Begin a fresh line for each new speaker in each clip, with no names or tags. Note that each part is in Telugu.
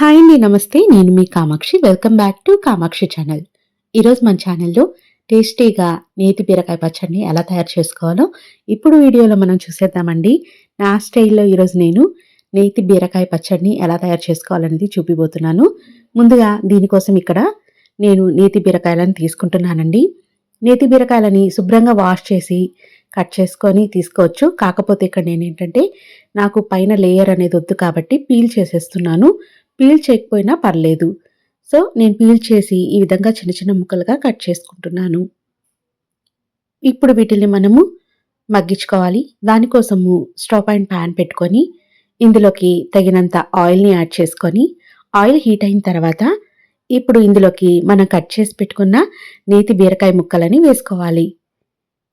హాయ్ అండి నమస్తే. నేను మీ Kamakshi. Welcome back to Kamakshi channel ఈరోజు మన ఛానల్లో టేస్టీగా నేతి బీరకాయ పచ్చడిని ఎలా తయారు చేసుకోవాలో ఇప్పుడు వీడియోలో మనం చూసేద్దామండి. నా స్టైల్లో ఈరోజు నేను నేతి బీరకాయ పచ్చడిని ఎలా తయారు చేసుకోవాలనేది చూపిపోతున్నాను ముందుగా దీనికోసం ఇక్కడ నేను నేతి బీరకాయలను తీసుకుంటున్నానండి. నేతి బీరకాయలని శుభ్రంగా వాష్ చేసి కట్ చేసుకొని తీసుకోవచ్చు. కాకపోతే ఇక్కడ నేను ఏంటంటే నాకు పైన లేయర్ అనేది వద్దు కాబట్టి పీల్ చేసేస్తున్నాను. పీల్ చేయకపోయినా పర్లేదు. సో నేను పీల్ చేసి ఈ విధంగా చిన్న చిన్న ముక్కలుగా కట్ చేసుకుంటున్నాను. ఇప్పుడు వీటిని మనము మగ్గించుకోవాలి. దానికోసము స్టవ్ అండ్ ప్యాన్ పెట్టుకొని ఇందులోకి తగినంత ఆయిల్ని యాడ్ చేసుకొని ఆయిల్ హీట్ అయిన తర్వాత ఇప్పుడు ఇందులోకి మనం కట్ చేసి పెట్టుకున్న నేతి బీరకాయ ముక్కలని వేసుకోవాలి.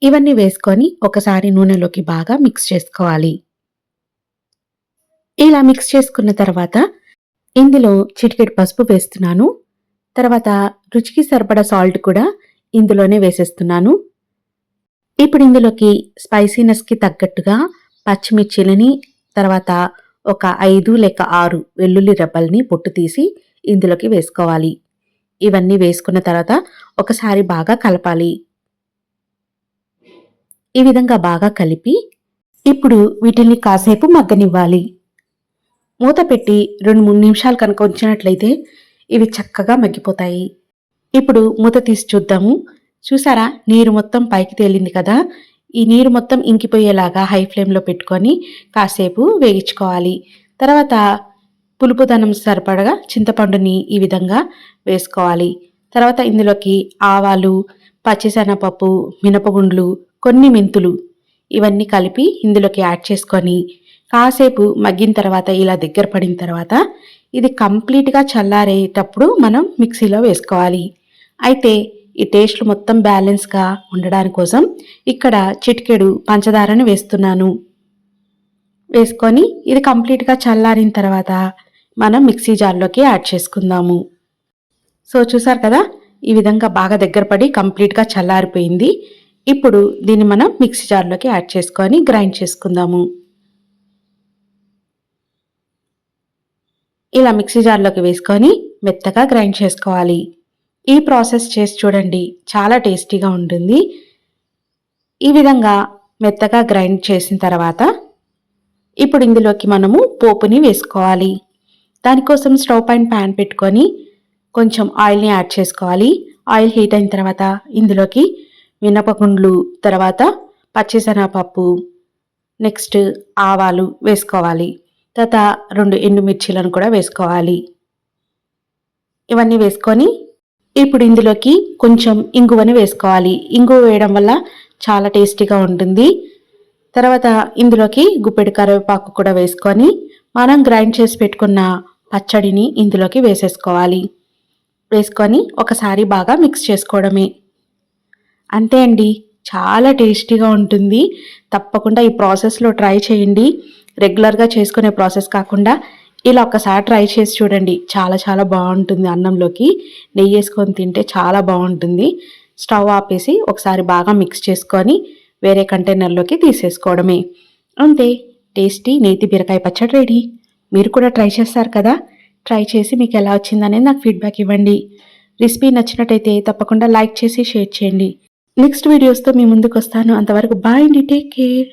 ఇవన్నీ వేసుకొని ఒకసారి నూనెలోకి బాగా మిక్స్ చేసుకోవాలి. ఇలా మిక్స్ చేసుకున్న తర్వాత ఇందులో చిటికెట్ పసుపు వేస్తున్నాను. తర్వాత రుచికి సరిపడా సాల్ట్ కూడా ఇందులోనే వేసేస్తున్నాను. ఇప్పుడు ఇందులోకి స్పైసీనెస్కి తగ్గట్టుగా పచ్చిమిర్చిలని తర్వాత ఒక ఐదు లేక ఆరు వెల్లుల్లి రెబ్బల్ని పొట్టు తీసి ఇందులోకి వేసుకోవాలి. ఇవన్నీ వేసుకున్న తర్వాత ఒకసారి బాగా కలపాలి. ఈ విధంగా బాగా కలిపి ఇప్పుడు వీటిని కాసేపు మగ్గనివ్వాలి. మూత పెట్టి రెండు మూడు నిమిషాలు కనుక ఉంచినట్లయితే ఇవి చక్కగా మగ్గిపోతాయి. ఇప్పుడు మూత తీసి చూద్దాము. చూసారా? నీరు మొత్తం పైకి తేలింది కదా? ఈ నీరు మొత్తం ఇంకిపోయేలాగా హై ఫ్లేమ్లో పెట్టుకొని కాసేపు వేగించుకోవాలి తర్వాత పులుపుదనం సరిపడగా చింతపండుని ఈ విధంగా వేసుకోవాలి. తర్వాత ఇందులోకి ఆవాలు పచ్చిసెనపప్పు మినపగుండ్లు కొన్ని మెంతులు ఇవన్నీ కలిపి ఇందులోకి యాడ్ చేసుకొని కాసేపు మగ్గిన తర్వాత ఇలా దగ్గర పడిన తర్వాత ఇది కంప్లీట్గా చల్లారేటప్పుడు మనం మిక్సీలో వేసుకోవాలి. అయితే ఈ టేస్ట్లు మొత్తం బ్యాలెన్స్గా ఉండడానికి కోసం ఇక్కడ చిటికెడు పంచదారని వేస్తున్నాను. వేసుకొని ఇది కంప్లీట్గా చల్లారిన తర్వాత మనం మిక్సీ జార్లోకి యాడ్ చేసుకుందాము. సో చూసారు కదా? ఈ విధంగా బాగా దగ్గర పడి కంప్లీట్గా చల్లారిపోయింది. ఇప్పుడు దీన్ని మనం మిక్సీ జార్లోకి యాడ్ చేసుకొని గ్రైండ్ చేసుకుందాము. ఇలా మిక్సీ జార్లోకి వేసుకొని మెత్తగా గ్రైండ్ చేసుకోవాలి. ఈ ప్రాసెస్ చేసి చూడండి చాలా టేస్టీగా ఉంటుంది. ఈ విధంగా మెత్తగా గ్రైండ్ చేసిన తర్వాత ఇప్పుడు ఇందులోకి మనము పోపుని వేసుకోవాలి. దానికోసం స్టవ్ పైన ప్యాన్ పెట్టుకొని కొంచెం ఆయిల్ని యాడ్ చేసుకోవాలి. ఆయిల్ హీట్ అయిన తర్వాత ఇందులోకి మినపగుండ్లు తర్వాత పచ్చిసెనగపప్పు నెక్స్ట్ ఆవాలు వేసుకోవాలి. తర్వాత రెండు ఎండుమిర్చీలను కూడా వేసుకోవాలి. ఇవన్నీ వేసుకొని ఇప్పుడు ఇందులోకి కొంచెం ఇంగువని వేసుకోవాలి. ఇంగువ వేయడం వల్ల చాలా టేస్టీగా ఉంటుంది. తర్వాత ఇందులోకి గుప్పెడు కరివేపాకు కూడా వేసుకొని మనం గ్రైండ్ చేసి పెట్టుకున్న పచ్చడిని ఇందులోకి వేసేసుకోవాలి. వేసుకొని ఒకసారి బాగా మిక్స్ చేసుకోవడమే. అంతే అండి. చాలా టేస్టీగా ఉంటుంది. తప్పకుండా ఈ ప్రాసెస్లో ట్రై చేయండి. రెగ్యులర్గా చేసుకునే ప్రాసెస్ కాకుండా ఇలా ఒకసారి ట్రై చేసి చూడండి. చాలా చాలా బాగుంటుంది అన్నంలోకి. నెయ్యి వేసుకొని తింటే చాలా బాగుంటుంది. స్టవ్ ఆపేసి ఒకసారి బాగా మిక్స్ చేసుకొని వేరే కంటైనర్లోకి తీసేసుకోవడమే. అంతే. టేస్టీ నేతి బీరకాయ పచ్చడి రెడీ. మీరు కూడా ట్రై చేస్తారు కదా? ట్రై చేసి మీకు ఎలా వచ్చిందనేది నాకు ఫీడ్బ్యాక్ ఇవ్వండి. రెసిపీ నచ్చినట్టయితే తప్పకుండా లైక్ చేసి షేర్ చేయండి. నెక్స్ట్ వీడియోస్తో మీ ముందుకు వస్తాను. అంతవరకు బాయ్ అండి. Take care.